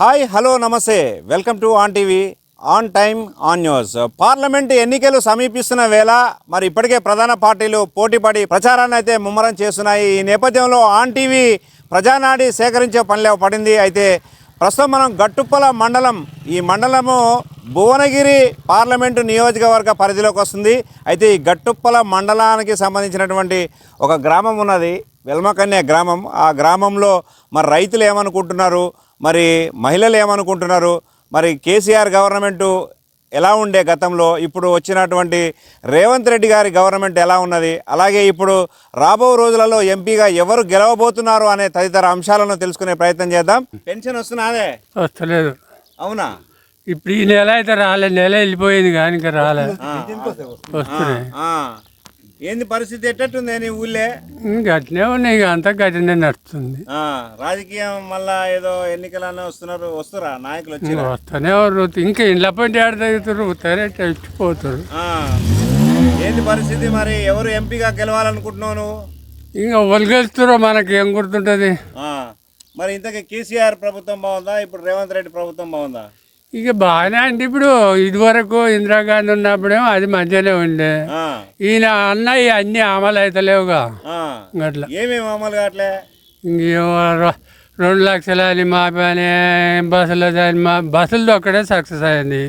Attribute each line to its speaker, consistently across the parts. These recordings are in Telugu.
Speaker 1: Hi hello namaste. Welcome to on TV on time on news. Parliament ఎన్నికలు సమీపిస్తున్న వేళ మరి ఇప్పటికే ప్రధాన పార్టీలు పోటీపడి ప్రచారాన్ని అయితే ముమ్మరం చేస్తున్నాయి. ఈ నేపథ్యంలో ఆన్ టీవీ ప్రజానాడి సేకరించే పనిలో పడింది. అయితే ప్రస్తుతం మనం గట్టుప్పల మండలం ఈ మండలము భువనగిరి పార్లమెంటు నియోజకవర్గ పరిధిలోకి వస్తుంది. అయితే ఈ గట్టుప్పల మండలానికి సంబంధించినటువంటి ఒక గ్రామం ఉన్నది వెల్మకన్య గ్రామం. ఆ గ్రామంలో మరి రైతులు ఏమనుకుంటున్నారు? మరి మహిళలు ఏమనుకుంటున్నారు? మరి కేసీఆర్ గవర్నమెంటు ఎలా ఉండే గతంలో? ఇప్పుడు వచ్చినటువంటి రేవంత్ రెడ్డి గారి గవర్నమెంట్ ఎలా ఉన్నది? అలాగే ఇప్పుడు రాబో రోజులలో ఎంపీగా ఎవరు గెలవబోతున్నారు అనే తదితర అంశాలను తెలుసుకునే ప్రయత్నం చేద్దాం. పెన్షన్ వస్తున్నదే?
Speaker 2: వస్తలేదు.
Speaker 1: అవునా?
Speaker 2: ఇప్పుడు ఈ నెల అయితే రాలే నెల వెళ్ళిపోయింది కానీ ఇంకా రాలే. వస్తున్నాయి.
Speaker 1: ఏంది పరిస్థితి ఎట్టట్టుంది నీ ఊళ్ళే?
Speaker 2: ఇంకా అట్లనే ఉన్నాయి ఇక అంతా గట్టినే నడుస్తుంది.
Speaker 1: ఆ, రాజకీయం మళ్ళా ఏదో ఎన్నికలన్నీ వస్తున్నారు వస్తురా? నాయకులు వచ్చి
Speaker 2: వస్తూనే ఉన్నారు ఇంకా ఇండ్ల పంటి ఆడ తగ్గుతారు
Speaker 1: ఏంది పరిస్థితి మరి? ఎవరు ఎంపీగా గెలవాలనుకుంటున్నావు నువ్వు
Speaker 2: ఇంకా ఒలిగెళ్తారో మనకి ఏం గుర్తుంటుంది?
Speaker 1: ఆ, మరి ఇంతకీ కేసీఆర్ ప్రభుత్వం బాగుందా? ఇప్పుడు రేవంత్ రెడ్డి ప్రభుత్వం బాగుందా?
Speaker 2: ఇక బాగానే అంటే ఇప్పుడు ఇదివరకు ఇందిరాగాంధీ ఉన్నప్పుడేమో అది మంచిగానే ఉండే. ఈయన అన్నయ్య అన్నీ అమలు అవుతలేవుగా. అట్లా.
Speaker 1: ఏమేమి అమలు కావట్లే?
Speaker 2: ఇంకేమో రెండు లక్షల అని మాపని బస్సులో దాని మా బస్సులు ఒక్కడే సక్సెస్ అయింది.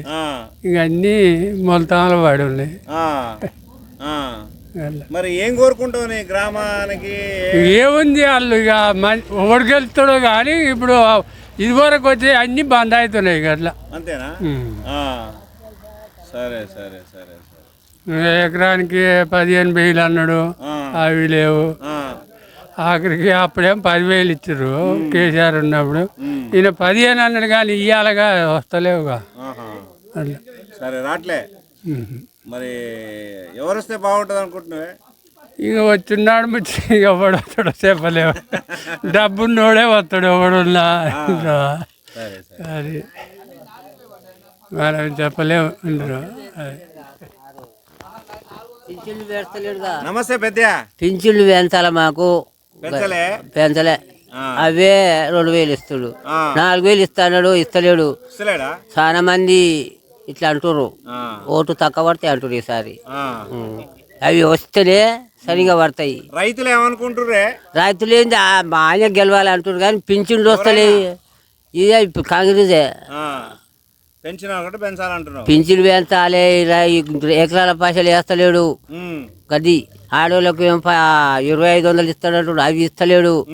Speaker 2: ఇక అన్నీ మొలతాలు పడి ఉన్నాయి.
Speaker 1: మరి ఏం కోరుకుంటావు నీ గ్రామానికి?
Speaker 2: ఏముంది వాళ్ళు ఇక ఓడికెళ్తాడో కానీ ఇప్పుడు ఇదివరకు వచ్చి అన్నీ బంద్ అవుతున్నాయి ఇక అట్లా.
Speaker 1: అంతేనా. ఆ. సరే సరే సరే సరే.
Speaker 2: ఎకరానికి పదిహేను వేలు అన్నాడు.
Speaker 1: ఆ,
Speaker 2: అవి లేవు.
Speaker 1: ఆ.
Speaker 2: ఆఖరికి అప్పుడేం పదివేలు ఇచ్చారు. కేసీఆర్ ఉన్నప్పుడు. ఈయన పదిహేను అన్నాడు కానీ ఇయ్యాలగా వస్తలేవుగా.
Speaker 1: ఆహా.
Speaker 2: అట్లా.
Speaker 1: సరే రాట్లే.
Speaker 2: ఉమ్.
Speaker 1: మరి ఎవరు వస్తే బాగుంటుంది అనుకుంటున్నావే
Speaker 2: ఇక వచ్చిన్నాడు ముచ్చి ఇక ఎవడు వస్తాడో చెప్పలేవు డబ్బున్నోడే వస్తాడు ఎవడున్నా. అది. మనం చెప్పలేము అందరూ
Speaker 1: నమస్తే పెద్దయా
Speaker 3: పింఛన్లు పెంచాల మాకు?
Speaker 1: పెంచలే.
Speaker 3: అవే రెండు వేలు ఇస్తాడు. నాలుగు వేలు ఇస్తాడు ఇస్తలేడు. చాలా మంది ఇట్లా అంటారు ఓటు తక్కువ పడతాయి అంటారు ఈసారి. అవి వస్తేనే సరిగా పడతాయి.
Speaker 1: రైతులు ఏమనుకుంటుర్రే?
Speaker 3: రైతులు ఏంది ఆయన గెలవాలి అంటారు కానీ పింఛన్లు వస్తలే ఇదే కాంగ్రెసే.
Speaker 1: పెన్షన్ ఒకటి పెంచాలంటున్నావు.
Speaker 3: పింఛన్లు పెంచాలి ఎకరాల పైసలు వేస్తలేడు. గది ఏం ప- ఇరవై ఐదు వందలు ఇస్తాడంటాడు అవి ఇస్తలేడు.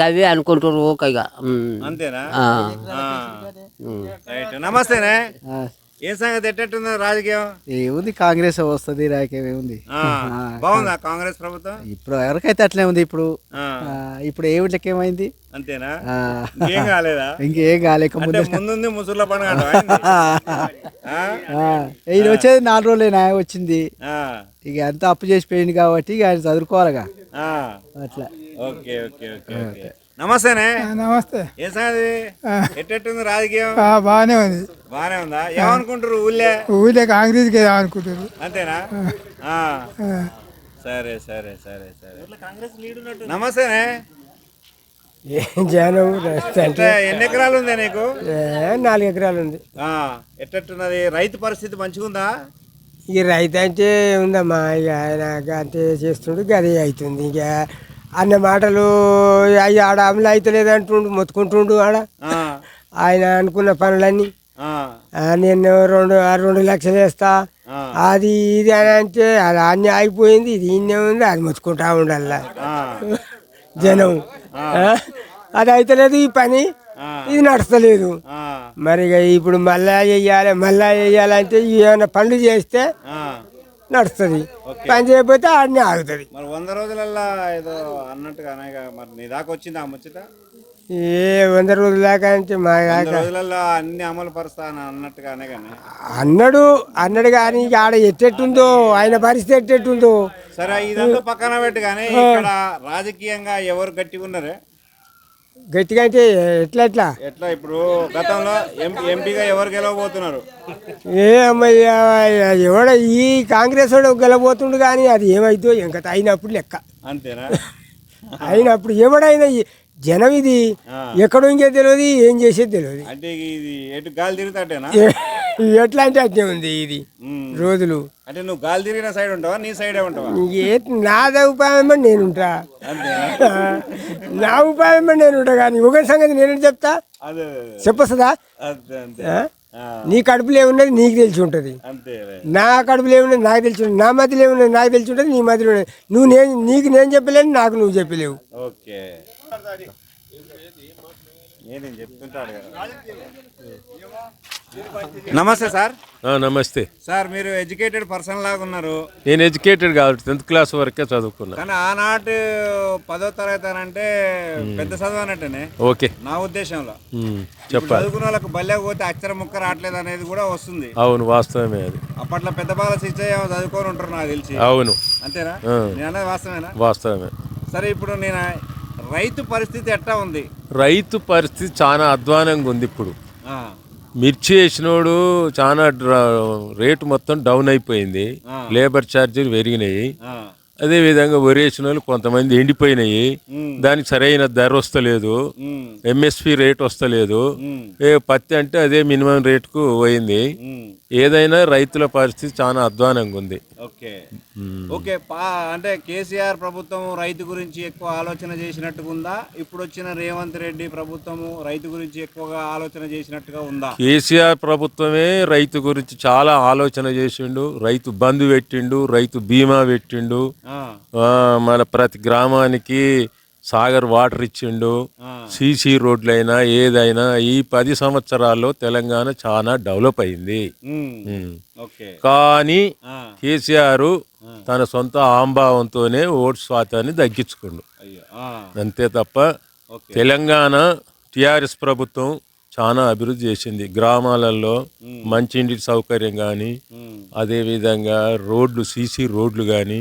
Speaker 3: గవి అనుకుంటారు ఓకే ఇక. ఉమ్.
Speaker 1: అంతేనా? నమస్తేనే. ఏం సంగతి? ఎట్టెట్టుంది రాజకీయం?
Speaker 4: ఏముంది కాంగ్రెస్ వస్తుంది రాకేం ఏముంది?
Speaker 1: బాగుందా కాంగ్రెస్ ప్రభుత్వం?
Speaker 4: ఇప్పుడు ఎవరికైతే అట్లే ఉంది ఇప్పుడు? ఇప్పుడు ఏమిట్లకి ఏమైంది?
Speaker 1: అంతేనా? ఇంకేం కాలేదా?
Speaker 4: ఇంకేం కాలేక ముందు
Speaker 1: ముసుర్ల పండుగ?
Speaker 4: ఇది వచ్చేది నాలుగు రోజులేనా? వచ్చింది. ఇక అంతా అప్పు చేసి పోయింది కాబట్టి ఇక ఆయన చదువుకోవాలిగా. అట్లా.
Speaker 1: Okay okay okay. ఓకే. నమస్తేనే.
Speaker 5: నమస్తే.
Speaker 1: ఏ సంగతి? ఎట్టెట్టుంది రాజకీయం?
Speaker 5: ఆ, బాగానే ఉంది.
Speaker 1: బానే ఉందా? ఏమనుకుంటారు ఊళ్ళే?
Speaker 5: ఊళ్ళో కాంగ్రెస్కి అనుకుంటారు
Speaker 1: అంతేనా? ఆ. సరే సరే సరే సరే. నమస్తేనే.
Speaker 5: జనం
Speaker 1: అంటే ఎన్ని ఎకరాలు ఉందా నీకు?
Speaker 5: నాలుగు ఎకరాలు ఉంది
Speaker 1: ఆ, ఎట్టెట్టున్నది? రైతు పరిస్థితి మంచిగుందా?
Speaker 5: ఇక రైతు అంటే ఉందమ్మా ఇక ఆయన అంతే చేస్తుండు గది అవుతుంది. ఇక అన్న మాటలు అయ్యి ఆడ అమలు అవుతలేదు అంటుండు మొత్తుకుంటుండు ఆడ. ఆయన అనుకున్న పనులన్నీ. నేను రెండు రెండు లక్షలు వేస్తా. అది ఇది అని అంటే అది అన్నీ ఆగిపోయింది ఇది ఇన్నే ఉంది అది మొత్తుకుంటా ఉండాల. జనం? అది అయితలేదు ఈ పని. ఇది నడుస్తలేదు.
Speaker 1: ఆ,
Speaker 5: మరి ఇక ఇప్పుడు మళ్ళా వేయాలి మళ్ళా వేయాలంటే ఏమైనా పనులు చేస్తే. నడుస్తుంది. పని చేయకపోతే ఆడనే ఆగుతుంది.
Speaker 1: మరి వంద రోజులల్లా ఏదో అన్నట్టుగానే ఇక మరి నీ దాకా వచ్చింది ఆ ముచ్చట?
Speaker 5: ఏ వంద రోజుల దాకా అంటే మా దాకా
Speaker 1: రోజులల్లో అన్ని అమలు పరుస్తా అని అన్నట్టుగానే కానీ
Speaker 5: అన్నాడు అన్నాడు కానీ ఇక ఆడ ఎట్టెట్టుందో ఆయన పరిస్థితి ఎట్టెట్టుందో.
Speaker 1: సరే ఇదంతా పక్కన పెట్టి కానీ ఇక్కడ రాజకీయంగా ఎవరు గట్టిగా ఉన్నారే
Speaker 5: గట్టిగా అంటే ఎట్లా ఎట్లా?
Speaker 1: ఎట్లా ఇప్పుడు గతంలో ఎంపీగా ఎవరు గెలవబోతున్నారు?
Speaker 5: ఏ అమ్మయ్య ఎవడ ఈ కాంగ్రెస్ వాడు గెలబోతుండు కానీ అది ఏమైందో ఇంకా అయినప్పుడు లెక్క.
Speaker 1: అంతేనా?
Speaker 6: అయినప్పుడు ఎవడైనా జనం ఇది ఎక్కడ ఇంకే తెలియదు ఏం చేసేది తెలియదు
Speaker 1: అంటే ఇది ఎటు గాలి తిరుగుతాటేనా?
Speaker 6: ఎట్లా అంటే అట్నే ఉంది ఇది రోజులు
Speaker 1: అంటే నువ్వు గాలి తిరిగిన సైడ్ ఉంటావా నీ సైడే ఉంటావా
Speaker 6: ఏ నాద ఉపాయం నేను ఉంటా నా ఉపాయం నేను ఉంటా కానీ ఒక సంగతి నేను చెప్తా చెప్పొస్తుందా నీ కడుపులో ఏమున్నది నీకు తెలిసి ఉంటుంది నా కడుపులో ఏమున్నది నాకు తెలిసి ఉంటుంది నా మధ్యలో ఏమున్నది నాకు తెలిసి ఉంటుంది నీ మధ్యలో ఉన్నది నువ్వు నేను నీకు నేను చెప్పలేను నాకు నువ్వు చెప్పలేవు
Speaker 1: ఓకే నేను చెప్తుంటాడు నమస్తే సార్.
Speaker 7: నమస్తే.
Speaker 1: సార్ మీరు ఎడ్యుకేటెడ్ పర్సన్ లాగా ఉన్నారు.
Speaker 7: నేను ఎడ్యుకేటెడ్ కాబట్టి టెన్త్ క్లాస్ వరకే చదువుకున్నా.
Speaker 1: కానీ ఆనాటి పదో తరగతి అని అంటే పెద్ద చదువు అన్నట్టేనే
Speaker 7: ఓకే.
Speaker 1: నా ఉద్దేశంలో.
Speaker 7: చెప్పాలి.
Speaker 1: చదువుకున్న వాళ్ళకి బల్లె పోతే అక్షరం ముక్క రావట్లేదు అనేది కూడా వస్తుంది.
Speaker 7: అవును వాస్తవమే అది.
Speaker 1: అప్పట్లో పెద్ద బాల శిక్ష చదువుకొని ఉంటారు నాకు తెలిసి.
Speaker 7: అవును.
Speaker 1: అంతేనా. నేను అనేది వాస్తవేనా?
Speaker 7: వాస్తవమే.
Speaker 1: సరే ఇప్పుడు నేను రైతు పరిస్థితి ఎట్లా ఉంది?
Speaker 7: రైతు పరిస్థితి చాలా అధ్వానంగా ఉంది ఇప్పుడు. మిర్చి వేసినోడు చాలా రేటు మొత్తం డౌన్ అయిపోయింది. లేబర్ ఛార్జీలు పెరిగినాయి. అదే విధంగా వరి వేసిన వాళ్ళు కొంతమంది ఎండిపోయినాయి. దానికి సరైన ధర వస్తలేదు. ఎంఎస్పి రేట్ వస్తలేదు. పత్తి అంటే అదే మినిమం రేటుకు పోయింది. ఏదైనా రైతుల పరిస్థితి చాలా అధ్వానంగా ఉంది.
Speaker 1: ఓకే. ఓకే పా అంటే కేసీఆర్ ప్రభుత్వం రైతు గురించి ఎక్కువ ఆలోచన చేసినట్టుగా ఉందా? ఇప్పుడు వచ్చిన రేవంత్ రెడ్డి ప్రభుత్వము రైతు గురించి ఎక్కువగా ఆలోచన చేసినట్టుగా ఉందా?
Speaker 7: కేసీఆర్ ప్రభుత్వమే రైతు గురించి చాలా ఆలోచన చేసిండు. రైతు బంధు పెట్టిండు రైతు బీమా పెట్టిండు. మన ప్రతి గ్రామానికి సాగర్ వాటర్ ఇచ్చిండు. సీసీ రోడ్లైనా ఏదైనా ఈ పది సంవత్సరాల్లో తెలంగాణ చాలా డెవలప్ అయింది. కానీ కేసీఆర్ తన సొంత ఆంభావంతోనే ఓటు శాతాన్ని తగ్గించుకుండు అంతే తప్ప తెలంగాణ టిఆర్ఎస్ ప్రభుత్వం చాలా అభివృద్ధి చేసింది. గ్రామాలలో మంచినీటి సౌకర్యం కానీ అదేవిధంగా రోడ్లు సీసీ రోడ్లు కానీ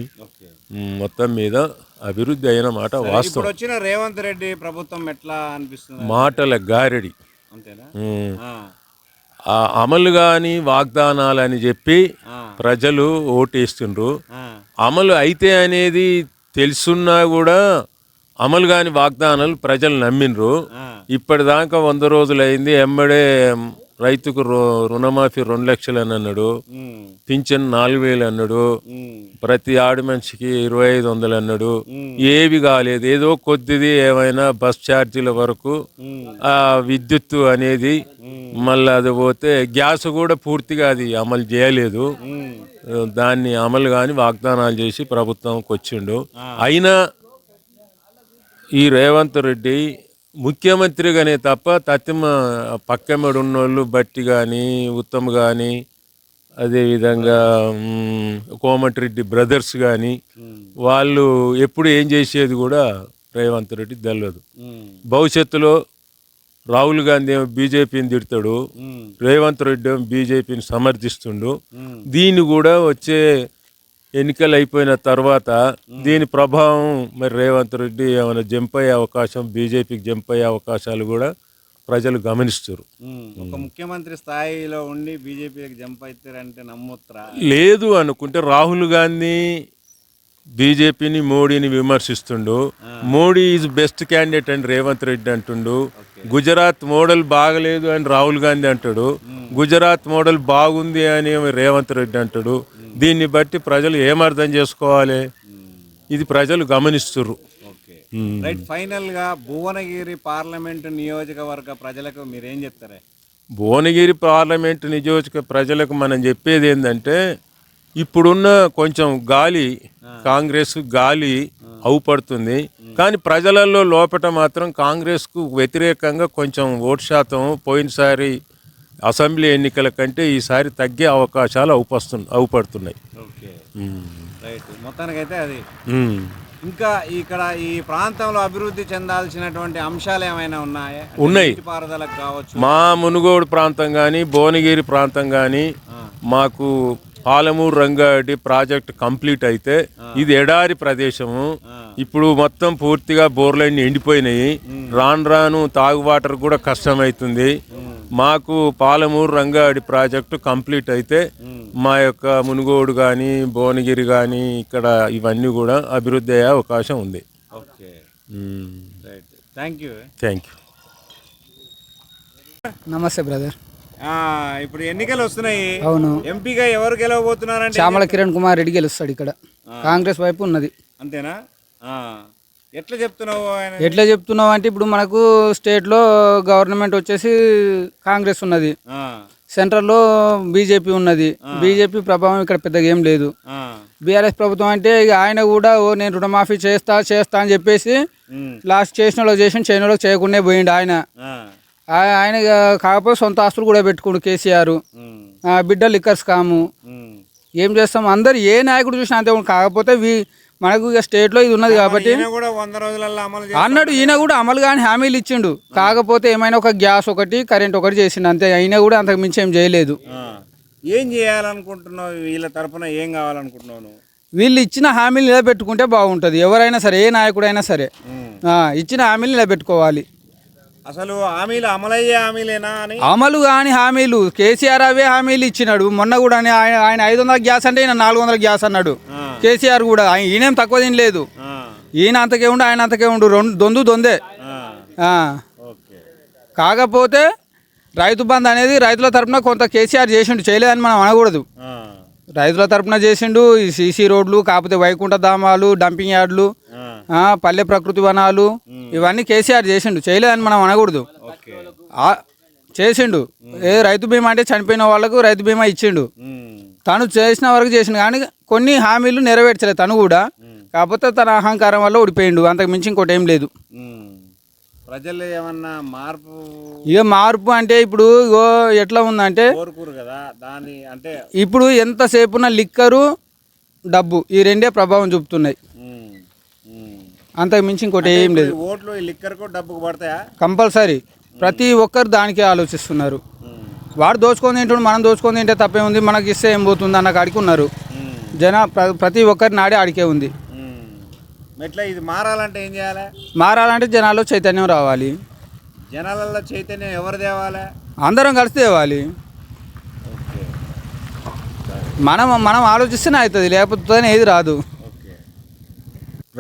Speaker 7: మొత్తం మీద అభివృద్ధి అయిన మాట వాస్తవం.
Speaker 1: వచ్చిన రేవంత్ రెడ్డి ప్రభుత్వం ఎట్లా అనిపిస్తుంది?
Speaker 7: మాటల గారడి. అమలు కానీ వాగ్దానాలని చెప్పి ప్రజలు ఓటేస్తుండ్రు. అమలు అయితే అనేది తెలుసున్నా కూడా అమలు కాని వాగ్దానాలు ప్రజలు నమ్మిండ్రు.
Speaker 1: ఆ,
Speaker 7: ఇప్పటిదాకా వంద రోజులైంది ఎమ్మడే రైతుకు రు- రుణమాఫీ రెండు లక్షలు అని అన్నాడు పింఛన్ నాలుగు వేలు అన్నాడు. ప్రతి ఆడి మనిషికి ఇరవై ఐదు వందలు అన్నాడు. ఏవి కాలేదు. ఏదో కొద్దిది ఏమైనా బస్ ఛార్జీల వరకు ఆ విద్యుత్తు అనేది మళ్ళీ అది పోతే గ్యాస్ కూడా పూర్తిగా అది అమలు చేయలేదు. దాన్ని అమలు కాని వాగ్దానాలు చేసి ప్రభుత్వంకి వచ్చిండు. అయినా ఈ రేవంత్ రెడ్డి ముఖ్యమంత్రిగానే తప్ప తత్తిమ పక్కమెడు ఉన్నోళ్ళు బట్టి కానీ ఉత్తమ్ కానీ అదేవిధంగా కోమటిరెడ్డి బ్రదర్స్ కానీ వాళ్ళు ఎప్పుడు ఏం చేసేది కూడా రేవంత్ రెడ్డి తెలియదు భవిష్యత్తులో రాహుల్ గాంధీ ఏమో బీజేపీని తిడతాడు రేవంత్ రెడ్డి ఏమో బీజేపీని సమర్థిస్తుండు. దీన్ని కూడా వచ్చే ఎన్నికలు అయిపోయిన తర్వాత దీని ప్రభావం మరి రేవంత్ రెడ్డి ఏమైనా జంప్ అయ్యే అవకాశం బీజేపీకి జంప్ అయ్యే అవకాశాలు కూడా ప్రజలు గమనిస్తారు
Speaker 1: ఒక ముఖ్యమంత్రి స్థాయిలో ఉండి బీజేపీకి జంప్ అవుతారంటే నమ్మొత్తురా
Speaker 7: లేదు అనుకుంటే రాహుల్ గాంధీ బీజేపీని మోడీని విమర్శిస్తుండు. మోడీ ఈజ్ బెస్ట్ క్యాండిడేట్ అని రేవంత్ రెడ్డి అంటుండు. గుజరాత్ మోడల్ బాగలేదు అని రాహుల్ గాంధీ అంటాడు. గుజరాత్ మోడల్ బాగుంది అని రేవంత్ రెడ్డి అంటాడు. దీన్ని బట్టి ప్రజలు ఏమర్థం చేసుకోవాలి? ఇది ప్రజలు గమనిస్తుర్రు.
Speaker 1: ఓకే. రైట్ ఫైనల్గా భువనగిరి పార్లమెంటు నియోజకవర్గ ప్రజలకు మీరేం చెప్తారే?
Speaker 7: భువనగిరి పార్లమెంటు నియోజక ప్రజలకు మనం చెప్పేది ఏంటంటే ఇప్పుడున్న కొంచెం గాలి కాంగ్రెస్ గాలి అవుపడుతుంది. కానీ ప్రజలలో లోపట మాత్రం కాంగ్రెస్కు వ్యతిరేకంగా కొంచెం ఓటు శాతం పోయినసారి అసెంబ్లీ ఎన్నికల కంటే ఈసారి తగ్గే అవకాశాలు అవుపస్తు అవుపడుతున్నాయి.
Speaker 1: ఓకే. రైట్. మొత్తానికైతే అది. ఇంకా ఇక్కడ ఈ ప్రాంతంలో అభివృద్ధి చెందాల్సినటువంటి అంశాలు ఏమైనా ఉన్నాయా?
Speaker 7: ఉన్నాయి.
Speaker 1: కావచ్చు.
Speaker 7: మా మునుగోడు ప్రాంతం కానీ భువనగిరి ప్రాంతం కానీ మాకు పాలమూరు రంగారెడ్డి ప్రాజెక్ట్ కంప్లీట్ అయితే ఇది ఎడారి ప్రదేశము. ఇప్పుడు మొత్తం పూర్తిగా బోర్లన్నీ ఎండిపోయినాయి. రాను రాను తాగు వాటర్ కూడా కష్టమవుతుంది మాకు పాలమూరు రంగారెడ్డి ప్రాజెక్టు కంప్లీట్ అయితే మా యొక్క మునుగోడు కానీ భువనగిరి కానీ ఇక్కడ ఇవన్నీ కూడా అభివృద్ధి అయ్యే అవకాశం ఉంది.
Speaker 1: Okay. Right. Thank you
Speaker 7: thank you
Speaker 8: namaste brother.
Speaker 1: ఇప్పుడు ఎన్నికలు వస్తున్నాయి.
Speaker 8: అవును.
Speaker 1: ఎంపీగా ఎవరు గెలవబోతున్నారంటే
Speaker 8: చామల కిరణ్ కుమార్ రెడ్డి గెలుస్తాడు ఇక్కడ. కాంగ్రెస్ వైపు ఉన్నది.
Speaker 1: అంతేనా. ఎట్లా చెప్తున్నావు ఆయన?
Speaker 8: ఎట్లా చెప్తున్నావు అంటే ఇప్పుడు మనకు స్టేట్లో గవర్నమెంట్ వచ్చేసి కాంగ్రెస్ ఉన్నది. సెంట్రల్లో బీజేపీ ఉన్నది. బీజేపీ ప్రభావం ఇక్కడ పెద్దగా ఏం లేదు. బీఆర్ఎస్ ప్రభుత్వం అంటే ఆయన కూడా ఓ నేను రుణమాఫీ చేస్తా చేస్తా అని చెప్పేసి లాస్ట్ చేసిన వాళ్ళకి చేసి చేయని వాళ్ళకి చేయకుండా పోయిండు ఆయన. ఆయన కాకపోతే సొంత ఆస్తులు కూడా పెట్టుకుండు కేసీఆర్. బిడ్డ లిక్కర్స్ కాము. ఏం చేస్తాం? అందరు ఏ నాయకుడు చూసినా అంతే. కాకపోతే మనకు ఇక స్టేట్లో ఇది ఉన్నది కాబట్టి అన్నాడు ఈయన కూడా అమలు కానీ హామీలు ఇచ్చిండు. కాకపోతే ఏమైనా ఒక గ్యాస్ ఒకటి కరెంట్ ఒకటి చేసిండు. అంతే అయినా కూడా అంతకు మించి ఏం చేయలేదు.
Speaker 1: ఏం చేయాలనుకుంటున్నావు? వీళ్ళ తరపున ఏం కావాలనుకుంటున్నావు
Speaker 8: వీళ్ళు ఇచ్చిన హామీలు నిలబెట్టుకుంటే బాగుంటుంది. ఎవరైనా సరే ఏ నాయకుడైనా సరే. ఇచ్చిన హామీలు నిలబెట్టుకోవాలి.
Speaker 1: అసలు హామీలు అమలయ్యే హామీలేనా అని?
Speaker 8: అమలు కాని హామీలు. కేసీఆర్ అవే హామీలు ఇచ్చినాడు. మొన్న కూడా ఆయన ఆయన ఐదు వందల గ్యాస్ అంటే ఈయన నాలుగు వందల గ్యాస్ అన్నాడు. కేసీఆర్ కూడా. ఆయన- ఈయనేం తక్కువ తినలేదు. ఈయన అంతకే ఉండు ఆయన అంతకే ఉండు. రెండు దొందు దొందే. కాకపోతే రైతు బంధు అనేది రైతుల తరపున కొంత కేసీఆర్ చేసిండు. చేయలేదని మనం అనకూడదు. రైతుల తరపున చేసిండు ఈ సీసీ రోడ్లు కాకపోతే వైకుంఠ ధామాలు డంపింగ్ యార్డ్లు. పల్లె ప్రకృతి వనాలు ఇవన్నీ కేసీఆర్ చేసిండు. చేయలేదని మనం అనకూడదు. చేసిండు. ఏ రైతు బీమా అంటే చనిపోయిన వాళ్ళకు రైతు బీమా ఇచ్చిండు. తను చేసిన వరకు చేసిండు. కానీ కొన్ని హామీలు నెరవేర్చలేదు తను కూడా. కాకపోతే తన అహంకారం వల్ల ఓడిపోయిండు. అంతకు మించి ఇంకోటి ఏం లేదు.
Speaker 1: ఉమ్. ప్రజలు ఏమన్నా మార్పు
Speaker 8: ఇక మార్పు అంటే ఇప్పుడు ఇగో ఎట్లా ఉందంటే
Speaker 1: కోరుకురు కదా. దాని అంటే
Speaker 8: ఇప్పుడు ఎంతసేపు ఉన్న లిక్కరు డబ్బు ఈ రెండే ప్రభావం చూపుతున్నాయి. అంతకు మించి ఇంకోటి ఏం లేదు.
Speaker 1: ఓట్లు లిక్కర్కు డబ్బుకు పడతాయా?
Speaker 8: కంపల్సరీ. ప్రతి ఒక్కరు దానికే ఆలోచిస్తున్నారు. వాడు దోచుకొని తింటుండు మనం దోచుకొని తింటే తప్పే ఉంది మనకి ఇస్తే ఏం పోతుంది అన్న కాడికి ఉన్నారు. జన ప్ర- ప్రతి ఒక్కరి నాడే ఆడికే ఉంది.
Speaker 1: ఎట్లా ఇది మారాలంటే ఏం చేయాలి?
Speaker 8: మారాలంటే జనాల్లో చైతన్యం రావాలి.
Speaker 1: జనాలలో చైతన్యం ఎవరు తేవాలి?
Speaker 8: అందరం కలిసి తేవాలి. మనం మనం ఆలోచిస్తేనే అవుతుంది లేకపోతే ఏది రాదు.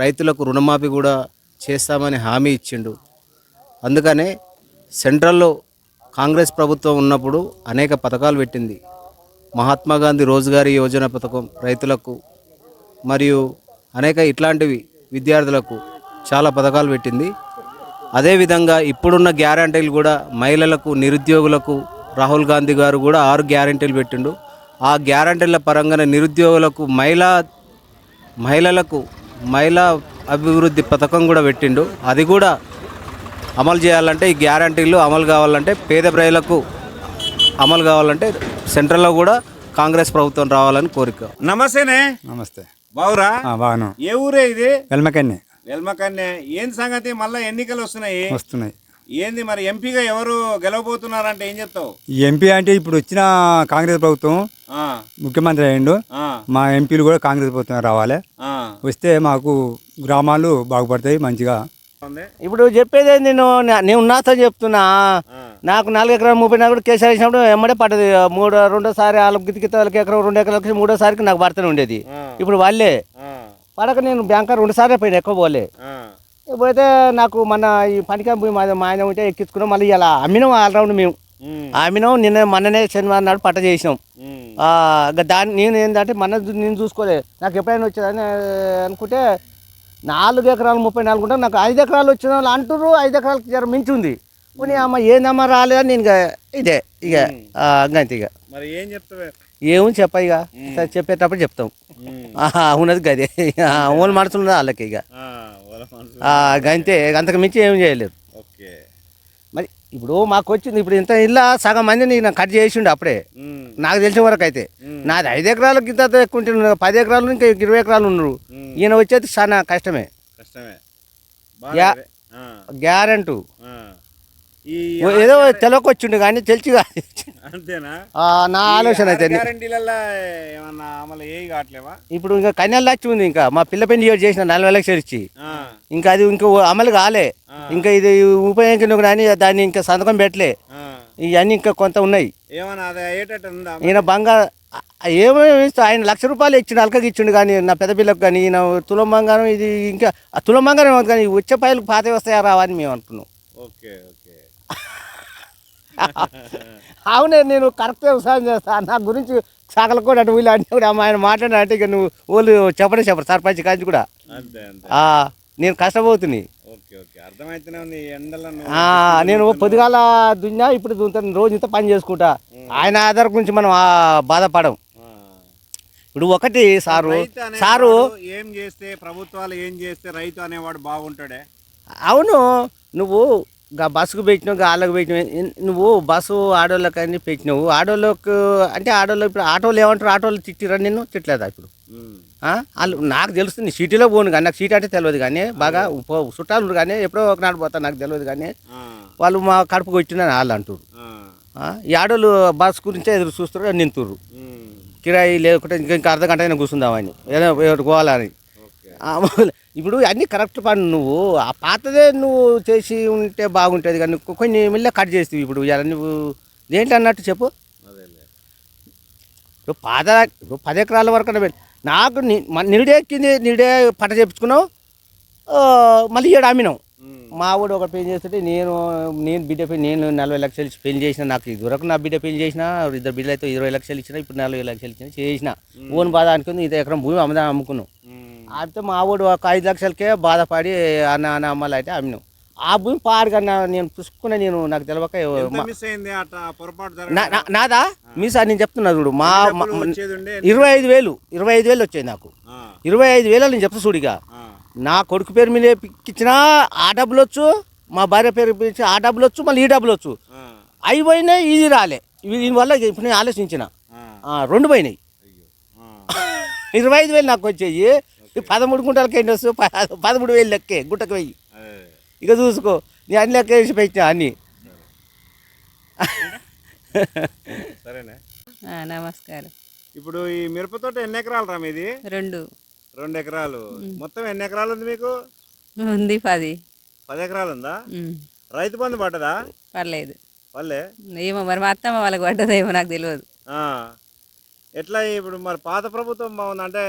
Speaker 4: రైతులకు రుణమాఫీ కూడా చేస్తామని హామీ ఇచ్చిండు. అందుకనే సెంట్రల్లో కాంగ్రెస్ ప్రభుత్వం ఉన్నప్పుడు అనేక పథకాలు పెట్టింది. మహాత్మా గాంధీ రోజుగారీ యోజన పథకం రైతులకు మరియు అనేక ఇట్లాంటివి విద్యార్థులకు చాలా పథకాలు పెట్టింది. అదేవిధంగా ఇప్పుడున్న గ్యారంటీలు కూడా మహిళలకు నిరుద్యోగులకు రాహుల్ గాంధీ గారు కూడా ఆరు గ్యారంటీలు పెట్టిండు. ఆ గ్యారంటీల పరంగానే నిరుద్యోగులకు మహిళా మహిళలకు మహిళా అభివృద్ధి పథకం కూడా పెట్టిండు. అది కూడా అమలు చేయాలంటే ఈ గ్యారంటీలు అమలు కావాలంటే పేద ప్రజలకు అమలు కావాలంటే సెంట్రల్లో కూడా కాంగ్రెస్ ప్రభుత్వం రావాలని కోరిక.
Speaker 1: నమస్తేనే.
Speaker 9: నమస్తే.
Speaker 1: బావురా?
Speaker 9: బాను
Speaker 1: ఏ ఊరే ఇది?
Speaker 9: వెల్మకన్నే
Speaker 1: వెల్మకన్నే ఏంది సంగతి? మళ్ళీ ఎన్నికలు వస్తున్నాయి.
Speaker 9: వస్తున్నాయి.
Speaker 1: ఏంది మరి ఎంపీగా ఎవరు గెలవబోతున్నారంటే ఏం చెప్తావు?
Speaker 9: ఎంపీ అంటే ఇప్పుడు వచ్చిన కాంగ్రెస్ ప్రభుత్వం
Speaker 1: ఆ,
Speaker 9: ముఖ్యమంత్రి అయ్యిండు. మా ఎంపీలు కూడా కాంగ్రెస్ ప్రభుత్వం రావాలి.
Speaker 1: ఆ.
Speaker 9: వస్తే మాకు గ్రామాలు బాగుపడతాయి మంచిగా?
Speaker 6: ఇప్పుడు చెప్పేది ఏంది నువ్వు నా- నేను నాతో చెప్తున్నా. నాకు నాలుగు ఎకరాలు ముప్పై నాలుగు కేసు వేసినప్పుడు ఎమ్మడే పడ్డది. మూడో రెండోసారి వాళ్ళకి వాళ్ళకి ఎకరం రెండు ఎకరాలకి మూడోసారికి నాకు భర్తనే ఉండేది. ఇప్పుడు వాళ్ళే. పడక నేను బ్యాంక్ రెండు సార్లు పోయినా ఎక్కువ పోలే. పోతే నాకు మన ఈ పనికా పోయి మా మా ఆయన ఉంటే ఎక్కించుకున్నాం మళ్ళీ ఇలా అమ్మినాం ఆల్రౌండ్ మేము. అమ్మినాం నిన్న మొన్ననే శనివారం నాడు పట్ట చేసినాం. దాన్ని నేను ఏంటంటే మన నేను చూసుకోలే. నాకు ఎప్పుడైనా వచ్చేదని అనుకుంటే నాలుగు ఎకరాలు ముప్పై నాలుగు ఉంటాం నాకు ఐదు ఎకరాలు వచ్చిన వాళ్ళు అంటుర్రు ఐదు ఎకరాలకి జర మించి ఉంది. పోనీ అమ్మ ఏందమ్మా రాలేదని నేను ఇక ఇదే ఇక అంతే ఇక.
Speaker 1: మరి ఏం చెప్తావే?
Speaker 6: ఏముంది చెప్ప ఇక. చెప్పేటప్పుడు చెప్తాం. ఉన్నది గదే. ఓన్ మనసులు ఉన్నది వాళ్ళకి ఇక. గంతే అంతకు మించి ఏం చేయలేదు.
Speaker 1: ఓకే.
Speaker 6: మరి ఇప్పుడు మాకు వచ్చింది ఇప్పుడు ఇంత ఇల్లా సగం మందిని కట్ చేసిండు అప్పుడే. నాకు తెలిసిన వరకు అయితే. నాది ఐదు ఎకరాలకి ఇంత ఎక్కువ ఉంటుంది పది ఎకరాలు ఇంకా ఇరవై ఎకరాలు ఉన్నారు ఈయన వచ్చేది చాలా కష్టమే.
Speaker 1: కష్టమే.
Speaker 6: గ్యారెంటు. ఏదో తెలియక వచ్చిండు కానీ తెలిసి.
Speaker 1: అంతేనా?
Speaker 6: నా ఆలోచన అయితే ఇప్పుడు ఇంకా కన్యాలు వచ్చి ఉంది ఇంకా. మా పిల్ల పెళ్ళి ఏడు చేసిన నలభై లక్షలు ఇచ్చి ఇంకా అది ఇంకా అమలు కాలే. ఇంకా ఇది ఉపయోగించిన కానీ దాన్ని ఇంకా సంతకం పెట్టలే. ఇవన్నీ ఇంకా కొంత ఉన్నాయి. ఈయన బంగారు ఏమేమి ఆయన లక్ష రూపాయలు ఇచ్చిండు అలకకి ఇచ్చిండు కానీ నా పెద్ద పిల్లకు కానీ ఈయన తులం బంగారం ఇది ఇంకా తులం బంగారం కానీ వచ్చే పైలకు పాత వస్తాయా రావా అని మేము అనుకున్నాం.
Speaker 1: ఓకే.
Speaker 6: అవునే నేను కరెక్ట్ వ్యవసాయం చేస్తా. నా గురించి సకల కూడా అటు వీళ్ళు అంటే కూడా ఆయన మాట్లాడిన అంటే ఇక నువ్వు వాళ్ళు చెప్పడే చెప్పరు సర్పంచ్ కాంచి కూడా.
Speaker 1: అంతే అంతే.
Speaker 6: ఆ, నేను కష్టపోతుంది నేను పొద్దుగాల దున్నా ఇప్పుడు దున్నుతాను రోజు ఇంత పని చేసుకుంటా. ఆయన ఆధార్ గురించి మనం బాధపడం. ఇప్పుడు ఒకటి సారు సారు
Speaker 1: ఏం చేస్తే ప్రభుత్వాలు ఏం చేస్తే రైతు అనేవాడు బాగుంటాడే?
Speaker 6: అవును నువ్వు గా బస్సుకు పెట్టినావు గా ఆళ్ళకు పెట్టినావు. నువ్వు బస్సు ఆడోళ్ళకి అన్ని పెట్టినావు. ఆడోళ్ళకు అంటే ఆడోళ్ళు ఇప్పుడు ఆటోలు ఏమంటారు? ఆటోలు తిట్టిరా నిన్ను? తిట్టలేదా ఇప్పుడు? వాళ్ళు నాకు తెలుస్తుంది సిటీలో పోను కానీ నాకు సిటీ అంటే తెలియదు కానీ బాగా చుట్టాలు కానీ ఎప్పుడో ఒకనాడు పోతా నాకు తెలియదు కానీ వాళ్ళు మా కడుపుకు వచ్చిందని వాళ్ళు అంటారు? ఈ ఆడోళ్ళు బస్ గురించే ఎదురు చూస్తారు నింతుర్రు.
Speaker 1: ఉమ్.
Speaker 6: కిరాయి లేకుంటే ఇంకా ఇంకా అర్ధ గంట అయినా కూర్చుందామని. ఏదో పోవాలని. ఇప్పుడు అన్నీ కరెక్ట్ పని నువ్వు. ఆ పాతదే నువ్వు చేసి ఉంటే బాగుంటుంది కానీ కొన్ని మిల్ల కట్ చేస్తావు ఇప్పుడు నువ్వు దేంటి అన్నట్టు చెప్పు. ఇప్పుడు పాత ఇప్పుడు పది ఎకరాల వరకు నాకు ని- మ- నిరుడే ఎక్కింది నిరుడే పట్ట చేపించుకున్నావు. ఆ, మళ్ళీ ఏడు అమ్మినాం
Speaker 1: ఉమ్.
Speaker 6: మా వాడు ఒక పెళ్ళి చేస్తుంటే నేను నేను బిడ్డ పెళ్ళి నేను నలభై లక్షలు ఇచ్చి పెళ్ళి చేసిన నాకు ఇదివరకు నా బిడ్డ పెళ్ళి చేసిన ఇద్దరు బిడ్డలైతే ఇరవై లక్షలు ఇచ్చిన ఇప్పుడు నలభై లక్షలు ఇచ్చిన చేసిన. ఓన్ బాధ అనుకుంది ఇది ఎకరం భూమి అమ్మదా అమ్ముకున్నాం. అయితే మా వాడు ఒక ఐదు లక్షలకే బాధపడి అన్న అన్న అమ్మాలి అయితే అమ్మినాం. ఆ భూమి పాడుగా నేను పుసుకున్న నేను నాకు తెలియక
Speaker 1: మిస్
Speaker 6: నాదా? మీ సార్ నేను చెప్తున్నా చూడు. మా ఇరవై ఐదు వేలు ఇరవై ఐదు వేలు వచ్చాయి నాకు. ఇరవై ఐదు వేలు నేను చెప్తా చూడిగా నా కొడుకు పేరు మీద ఇచ్చినా ఆ డబ్బులు వచ్చు మా భార్య పేరు ఇచ్చిన ఆ డబ్బులు వచ్చు మళ్ళీ ఈ డబ్బులు వచ్చు. అవి పోయినాయి ఇది రాలే. దీనివల్ల ఇప్పుడు నేను ఆలోచించిన. రెండు పోయినాయి. ఇరవై ఐదు వేలు నాకు వచ్చాయి. పదమూడు గుంటలకి ఎన్ని వస్తాయి ప- పదమూడు వేలు లెక్కే గుంటకు వెయ్యి. ఇక చూసుకో నేను అన్ని లెక్క వేసి పెట్టినా అన్ని.
Speaker 10: నమస్కారం.
Speaker 1: ఇప్పుడు ఈ మిరప తోట ఎన్ని ఎకరాలు రా మీది?
Speaker 10: రెండు.
Speaker 1: రెండు ఎకరాలు. మొత్తం ఎన్ని ఎకరాలు ఉంది మీకు?
Speaker 10: ఉంది పది.
Speaker 1: పది ఎకరాలు ఉందా? రైతు బంధు పడ్డదా?
Speaker 10: పర్లేదు
Speaker 1: వాళ్ళే
Speaker 10: ఏమో మరి మా అత్తమ్మ వాళ్ళకి పడ్డదేమో నాకు తెలియదు.
Speaker 1: ఆ. ఎట్లా ఇప్పుడు మరి పాత ప్రభుత్వం బాగుందా? అంటే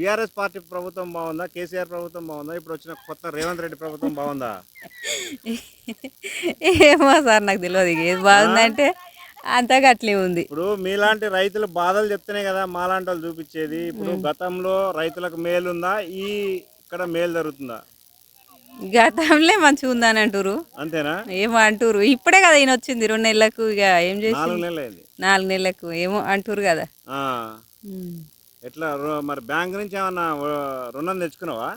Speaker 1: బీఆర్ఎస్ పార్టీ ప్రభుత్వం బాగుందా? కేసీఆర్ ప్రభుత్వం బాగుందా? ఇప్పుడు వచ్చిన కొత్త రేవంత్ రెడ్డి ప్రభుత్వం బాగుందా?
Speaker 10: ఏమో సార్ నాకు తెలియదు ఏది బాగుందంటే అంతా అట్లే ఉంది.
Speaker 1: ఇప్పుడు మీలాంటి రైతుల బాధలు చెప్తేనే కదా మాలాంటి వాళ్ళు చూపించేది. ఇప్పుడు గతంలో రైతులకు మేలు ఉందా ఈ ఇక్కడ మేలు జరుగుతుందా?
Speaker 10: గతంలో మంచిగా ఉందని అంటారు
Speaker 1: అంతేనా?
Speaker 10: ఏమో అంటారు ఇప్పుడే కదా ఈయన వచ్చింది రెండు నెలలకు ఇక ఏం చేసి
Speaker 1: నాలుగు నెలలు అయింది.
Speaker 10: నాలుగు నెలలకు ఏమో అంటారు కదా.
Speaker 1: ఎట్లా రు- మరి బ్యాంక్ నుంచి ఏమన్నా రు- రుణం తెచ్చుకున్నావా?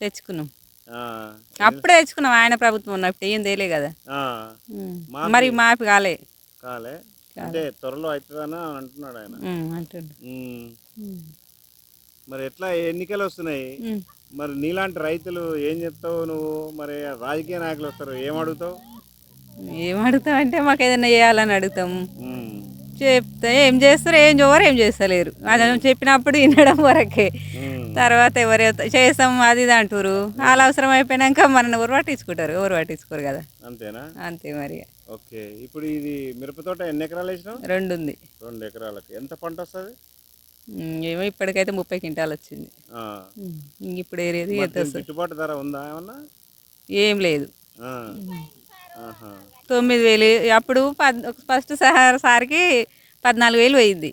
Speaker 10: తెచ్చుకున్నాం.
Speaker 1: ఆ.
Speaker 10: అప్పుడే తెచ్చుకున్నాం ఆయన ప్రభుత్వం ఉన్నప్పుడు ఏం తేలే కదా.
Speaker 1: ఆ.
Speaker 10: ఉమ్,
Speaker 1: మాఫీ-
Speaker 10: మరి మాపి కాలే.
Speaker 1: కాలే. అంటే త్వరలో అవుతుందని అంటున్నాడు ఆయన.
Speaker 10: ఉమ్, అంటుండు
Speaker 1: ఉమ్.
Speaker 10: ఉమ్,
Speaker 1: మరి ఎట్లా ఎన్నికలు వస్తున్నాయి?
Speaker 10: ఉమ్.
Speaker 1: మరి నీలాంటి రైతులు ఏం చెప్తావు నువ్వు? మరి రాజకీయ నాయకులు వస్తారు ఏం అడుగుతావు?
Speaker 10: ఏం అడుగుతాం అంటే మాకు ఏదైనా చేయాలని అడుగుతాం.
Speaker 1: ఉమ్.
Speaker 10: చెప్తే ఏం చేస్తారు ఏం చూవరు ఏం చేస్తలేరు. అది చెప్పినప్పుడు వినడం వరకే. తర్వాత ఎవరు చేస్తాం అది ఇది అంటారు వాళ్ళ అవసరం అయిపోయినాక మనల్ని ఎవరు పట్టించుకుంటారు ఎవరు పట్టించుకోరు కదా.
Speaker 1: అంతేనా?
Speaker 10: అంతే మరి.
Speaker 1: ఓకే. ఇప్పుడు ఇది మిరప తోట ఎన్ని ఎకరాలు వేసినావు?
Speaker 10: రెండు ఉంది
Speaker 1: రెండు ఎకరాలకి. ఎంత పంట వస్తుంది?
Speaker 10: ఏమో ఇప్పటికైతే ముప్పై క్వింటాలు వచ్చింది. ఇప్పుడు ఏరేది ఎంత
Speaker 1: గిట్టుబాటు ధర ఉందా ఏమన్నా?
Speaker 10: ఏం లేదు. తొమ్మిది వేలు. అప్పుడు పద్ ఫస్ట్ సారికి పద్నాలుగు వేలు పోయింది.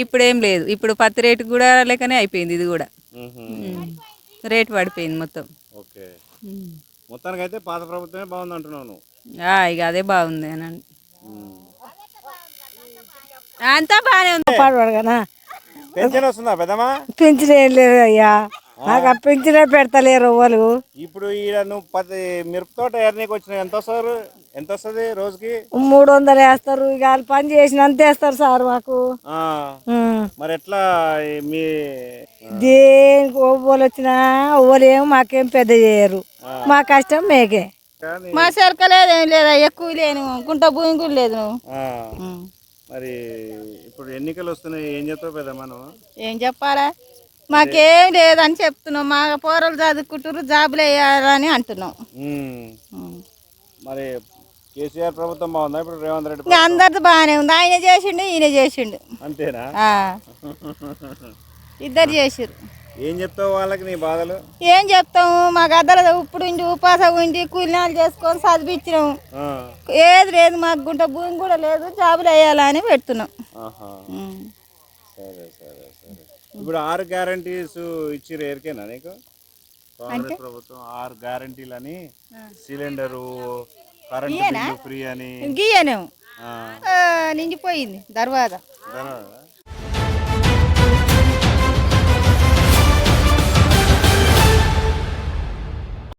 Speaker 10: ఇప్పుడు ఏం లేదు. ఇప్పుడు పత్తి రేటు కూడా లెక్కనే అయిపోయింది ఇది కూడా. రేటు పడిపోయింది మొత్తం.
Speaker 1: మొత్తానికి అయితే పాత ప్రభుత్వమే బాగుంది అంటున్నావు నువ్వు.
Speaker 10: ఆ, ఇక అదే బాగుంది అని. అంతా బాగానే ఉంది.
Speaker 1: పెన్షన్ వస్తుందా పెద్దమ్మా?
Speaker 11: ఏం లేదు అయ్యా. నాకు ఆ పెంచినే పెడతలేరు వాళ్ళు.
Speaker 1: ఇప్పుడు ఈడ నువ్వు పది మిరప తోట ఎర్నీకి వచ్చిన ఎంత వస్తారు ఎంత వస్తుంది రోజుకి?
Speaker 11: మూడు వందలు వేస్తారు ఇక వాళ్ళు పని చేసినంత వేస్తారు సార్ మాకు.
Speaker 1: ఆ. మరి ఎట్లా ఈ మీ
Speaker 11: దేనికి ఓవ్వలు వచ్చినా ఓవ్వలు ఏం మాకేం పెద్ద చేయరు. మా కష్టం మేకే.
Speaker 1: కానీ
Speaker 12: మా సరుకు లేదు ఏం లేదా? ఎక్కువ లేను గుంట భూమి కూడా లేదు
Speaker 1: ఆ. మరి ఇప్పుడు ఎన్నికలు వస్తున్నాయి ఏం చెప్తావు పెద్దమ్మా నువ్వు?
Speaker 12: ఏం చెప్పాలా? మాకేం లేదని చెప్తున్నాం. మా పోరలు చదువుకుంటారు జాబులు వేయాలని అంటున్నాం.
Speaker 1: మరి కేసీఆర్ ప్రభుత్వం బాగుందా? ఇప్పుడు రేవంత్ రెడ్డి
Speaker 12: అందరిది బాగానే ఉంది. ఆయన చేసిండు ఈయన చేసిండు.
Speaker 1: అంతేనా.
Speaker 12: ఇద్దరు చేసిర్రు.
Speaker 1: ఏం చెప్తావు వాళ్ళకి నీ బాధలు?
Speaker 12: ఏం చెప్తాము? మా గద్దల ఇప్పుడు ఇంటి ఉపాసం ఉండి కూలినాలు చేసుకొని చదివించినాము ఏది లేదు మాకు గుంట భూమి కూడా లేదు. జాబులు వేయాలని పెడుతున్నాం.
Speaker 1: సరే. ఇప్పుడు ఆరు గ్యారంటీస్ ఇచ్చిర్రు ఎరికేనా నీకు? కాంగ్రెస్ ప్రభుత్వం ఆరు గ్యారంటీలు అని సిలిండరు కరెంట్ ఫ్రీ అని.
Speaker 12: నిండిపోయింది. దర్వాజ.
Speaker 1: ధన్యవాదాలు.